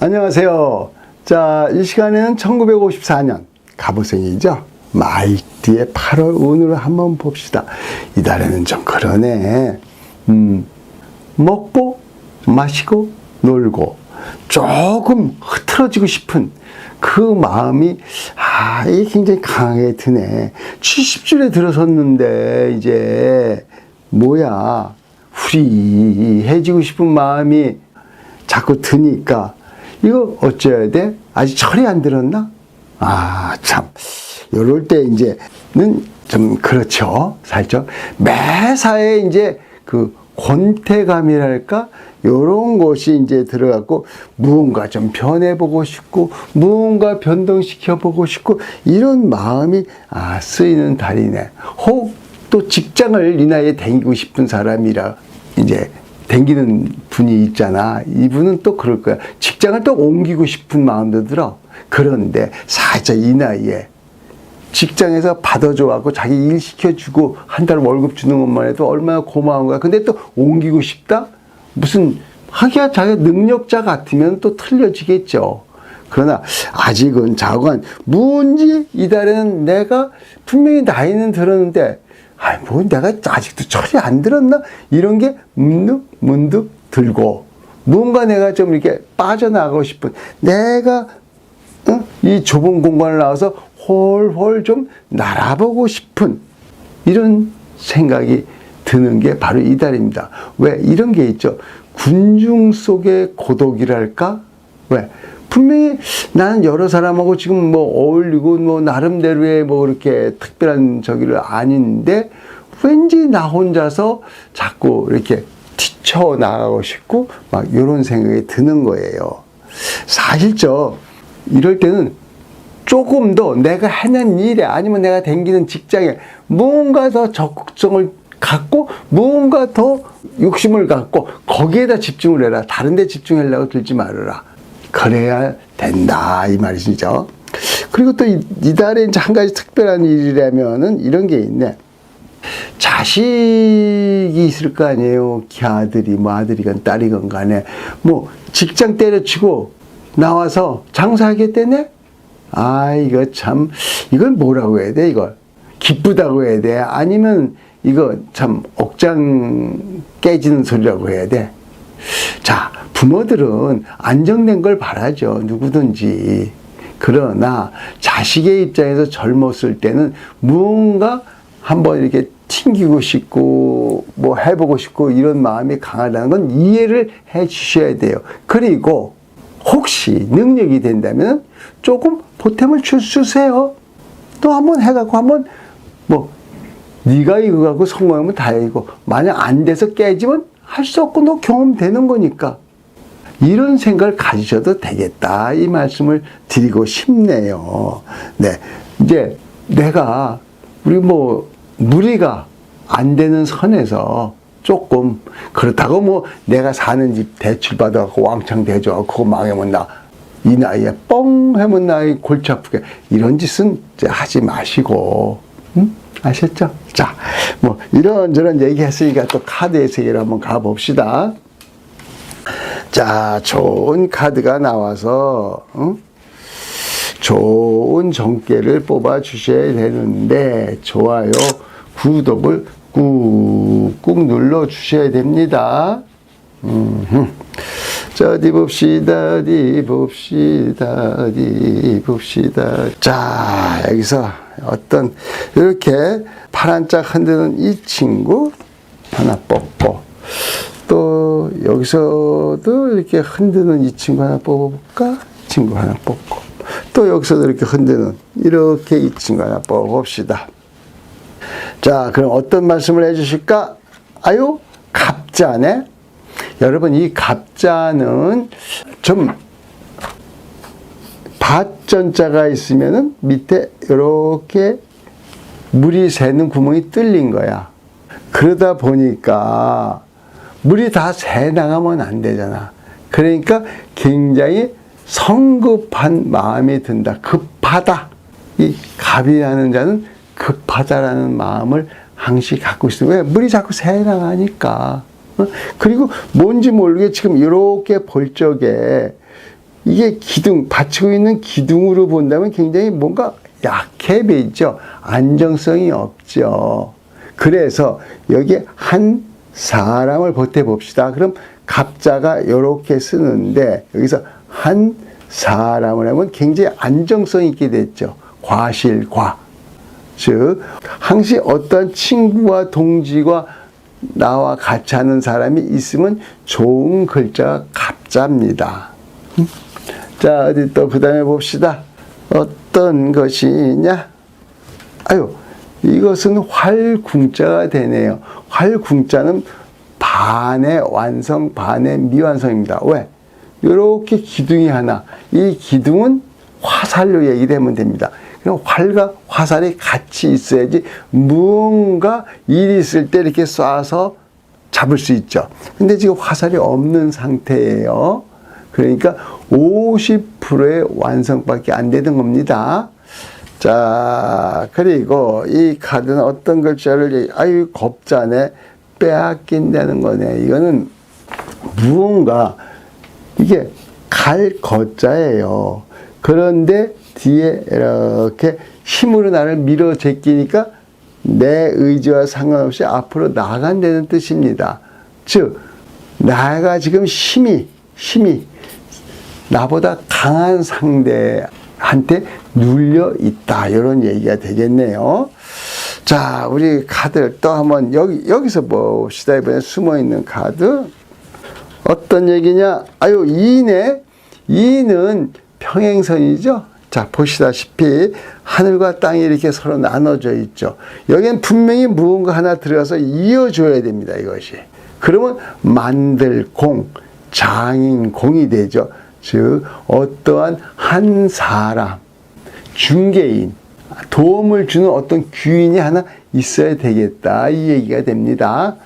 안녕하세요. 자, 이 시간에는 1954년 갑오생이죠. 말띠의 8월 운을 한번 봅시다. 이달에는 좀 그러네. 음, 먹고, 마시고, 놀고, 조금 흐트러지고 싶은 그 마음이, 아, 이게 굉장히 강하게 드네. 70줄에 들어섰는데, 이제, 뭐야, 후리해지고 싶은 마음이 자꾸 드니까 이거 어째야 돼? 아직 철이 안 들었나? 아, 참. 요럴 때 이제는 좀 그렇죠. 살짝. 매사에 이제 그 권태감이랄까? 요런 것이 이제 들어갔고, 무언가 좀 변해보고 싶고, 무언가 변동시켜보고 싶고, 이런 마음이, 아, 쓰이는 달이네. 혹 또 직장을 이 나이에 다니고 싶은 사람이라, 이제 댕기는 분이 있잖아. 이분은 또 그럴 거야. 직장을 또 옮기고 싶은 마음도 들어. 그런데 살짝 이 나이에 직장에서 받아줘갖고 자기 일 시켜주고 한 달 월급 주는 것만 해도 얼마나 고마운 거야. 근데 또 옮기고 싶다? 무슨 하기야 자기 능력자 같으면 또 틀려지겠죠. 그러나 아직은 자관 뭔지 이달에는 내가 분명히 나이는 들었는데 아이 뭐 내가 아직도 철이 안 들었나 이런 게 문득 문득 들고 뭔가 내가 좀 이렇게 빠져나가고 싶은 내가 어? 이 좁은 공간을 나와서 홀홀 좀 날아보고 싶은 이런 생각이 드는 게 바로 이달입니다. 왜 이런 게 있죠? 군중 속의 고독이랄까? 왜? 분명히 나는 여러 사람하고 지금 뭐 어울리고 뭐 나름대로의 뭐 그렇게 특별한 저기를 아닌데 왠지 나 혼자서 자꾸 이렇게 뛰쳐 나가고 싶고 막 이런 생각이 드는 거예요. 사실 저 이럴 때는 조금 더 내가 하는 일에 아니면 내가 댕기는 직장에 무언가 더 적극성을 갖고 무언가 더 욕심을 갖고 거기에다 집중을 해라. 다른 데 집중하려고 들지 말아라. 그래야 된다. 이 말이죠. 그리고 또 이- 이달에 이제 한 가지 특별한 일이라면은 이런 게 있네. 자식이 있을 거 아니에요. 기 아들이 뭐 아들이건 딸이건 간에 뭐 직장 때려치고 나와서 장사하겠다네. 아 이거 참 이걸 뭐라고 해야 돼 이걸 기쁘다고 해야 돼 아니면 이거 참 억장 깨지는 소리라고 해야 돼. 자 부모들은 안정된 걸 바라죠 누구든지. 그러나 자식의 입장에서 젊었을 때는 무언가 한번 이렇게 튕기고 싶고 뭐 해보고 싶고 이런 마음이 강하다는 건 이해를 해 주셔야 돼요. 그리고 혹시 능력이 된다면 조금 보탬을 주- 주세요. 또 한번 해갖고 한번 뭐 네가 이거 갖고 성공하면 다행이고 만약 안 돼서 깨지면 할 수 없고 너 경험 되는 거니까 이런 생각을 가지셔도 되겠다 이 말씀을 드리고 싶네요. 네 이제 내가 우리 뭐 무리가 안 되는 선에서 조금 그렇다고 뭐 내가 사는 집 대출 받아갖고 왕창 대줘갖고 그거 망하면 나 이 나이에 뻥 하면 나이 골치 아프게 이런 짓은 이제 하지 마시고 응? 아셨죠? 자, 뭐 이런저런 얘기했으니까 또 카드의 세계로 한번 가봅시다. 자, 좋은 카드가 나와서 응? 좋은 정계를 뽑아 주셔야 되는데 좋아요, 구독을 꾹꾹 눌러 주셔야 됩니다. 음흠. 자, 어디 봅시다, 어디 봅시다, 어디 봅시다. 자, 여기서 어떤, 이렇게 파란 짝 흔드는 이 친구 하나 뽑고, 또 여기서도 이렇게 흔드는 이 친구 하나 뽑아볼까? 친구 하나 뽑고, 또 여기서도 이렇게 흔드는 이렇게 이 친구 하나 뽑아봅시다. 자, 그럼 어떤 말씀을 해주실까? 아유, 갑자네? 여러분, 이 갑자는 좀 밭전자가 있으면은 밑에 이렇게 물이 새는 구멍이 뚫린 거야. 그러다 보니까 물이 다 새 나가면 안 되잖아. 그러니까 굉장히 성급한 마음이 든다. 급하다. 이 갑이라는 자는 급하다라는 마음을 항시 갖고 있어요. 왜? 물이 자꾸 새나가니까. 어? 그리고 뭔지 모르게 지금 이렇게 볼 적에 이게 기둥, 받치고 있는 기둥으로 본다면 굉장히 뭔가 약해 보이죠. 안정성이 없죠. 그래서 여기에 한 사람을 보태 봅시다. 그럼 갑자가 이렇게 쓰는데 여기서 한 사람을 하면 굉장히 안정성 있게 됐죠. 과실과. 즉, 항시 어떤 친구와 동지와 나와 같이 하는 사람이 있으면 좋은 글자가 갑자입니다. 음? 자, 어디 또 그 다음에 봅시다. 어떤 것이냐? 아유, 이것은 활궁자가 되네요. 활궁자는 반의 완성, 반의 미완성입니다. 왜? 이렇게 기둥이 하나. 이 기둥은 화살로 얘기되면 됩니다. 활과 화살이 같이 있어야지 무언가 일이 있을 때 이렇게 쏴서 잡을 수 있죠. 근데 지금 화살이 없는 상태예요. 그러니까 50%의 완성밖에 안 되는 겁니다. 자, 그리고 이 카드는 어떤 글자를, 아유, 겁자네. 빼앗긴다는 거네. 이거는 무언가, 이게 갈 거자예요. 그런데 뒤에 이렇게 힘으로 나를 밀어 제끼니까 내 의지와 상관없이 앞으로 나간다는 뜻입니다. 즉, 나가 지금 힘이, 힘이 나보다 강한 상대한테 눌려 있다. 이런 얘기가 되겠네요. 자, 우리 카드를 또 한번 여기, 여기서 봅시다. 이번에 숨어 있는 카드. 어떤 얘기냐? 아유, 2네. 2는 평행선이죠. 자, 보시다시피 하늘과 땅이 이렇게 서로 나눠져 있죠. 여기엔 분명히 무언가 하나 들어가서 이어줘야 됩니다. 이것이. 그러면 만들 공, 장인 공이 되죠. 즉, 어떠한 한 사람, 중개인, 도움을 주는 어떤 귀인이 하나 있어야 되겠다. 이 얘기가 됩니다.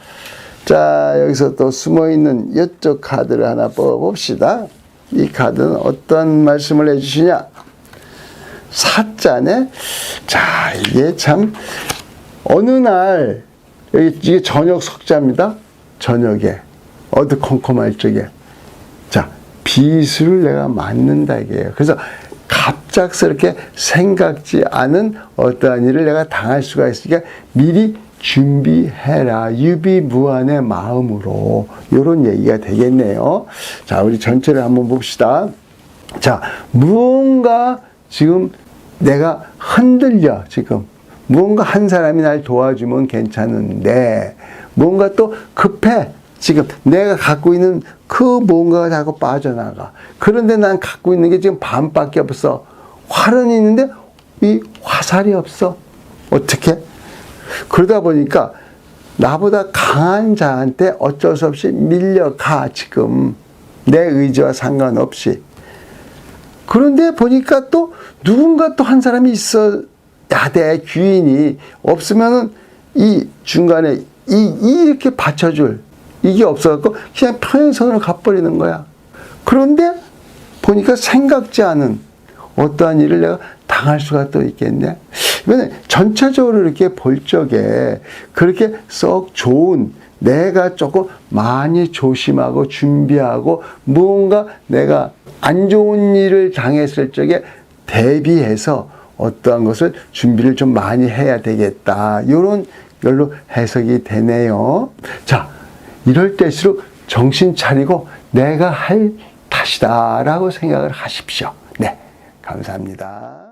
자, 여기서 또 숨어 있는 이쪽 카드를 하나 뽑아봅시다. 이 카드는 어떤 말씀을 해주시냐? 사자네? 자, 이게 참, 어느 날, 여기, 이게 저녁 석자입니다. 저녁에. 어두컴컴할 적에. 자, 비수를 내가 맞는다 이게요. 그래서 갑작스럽게 생각지 않은 어떠한 일을 내가 당할 수가 있으니까 미리 준비해라. 유비무한의 마음으로. 이런 얘기가 되겠네요. 자, 우리 전체를 한번 봅시다. 자, 무언가 지금 내가 흔들려, 지금. 무언가 한 사람이 날 도와주면 괜찮은데, 뭔가 또 급해. 지금 내가 갖고 있는 그 뭔가가 자꾸 빠져나가. 그런데 난 갖고 있는 게 지금 반밖에 없어. 활은 있는데 이 화살이 없어. 어떻게? 그러다 보니까 나보다 강한 자한테 어쩔 수 없이 밀려가, 지금. 내 의지와 상관없이. 그런데 보니까 또 누군가 또 한 사람이 있어야 돼, 귀인이. 없으면은 이 중간에 이, 이렇게 받쳐줄 이게 없어갖고 그냥 평행선으로 가버리는 거야. 그런데 보니까 생각지 않은 어떠한 일을 내가 당할 수가 또 있겠네. 이거는 전체적으로 이렇게 볼 적에 그렇게 썩 좋은 내가 조금 많이 조심하고 준비하고 무언가 내가 안 좋은 일을 당했을 적에 대비해서 어떠한 것을 준비를 좀 많이 해야 되겠다. 이런 걸로 해석이 되네요. 자, 이럴 때일수록 정신 차리고 내가 할 탓이다라고 생각을 하십시오. 네, 감사합니다.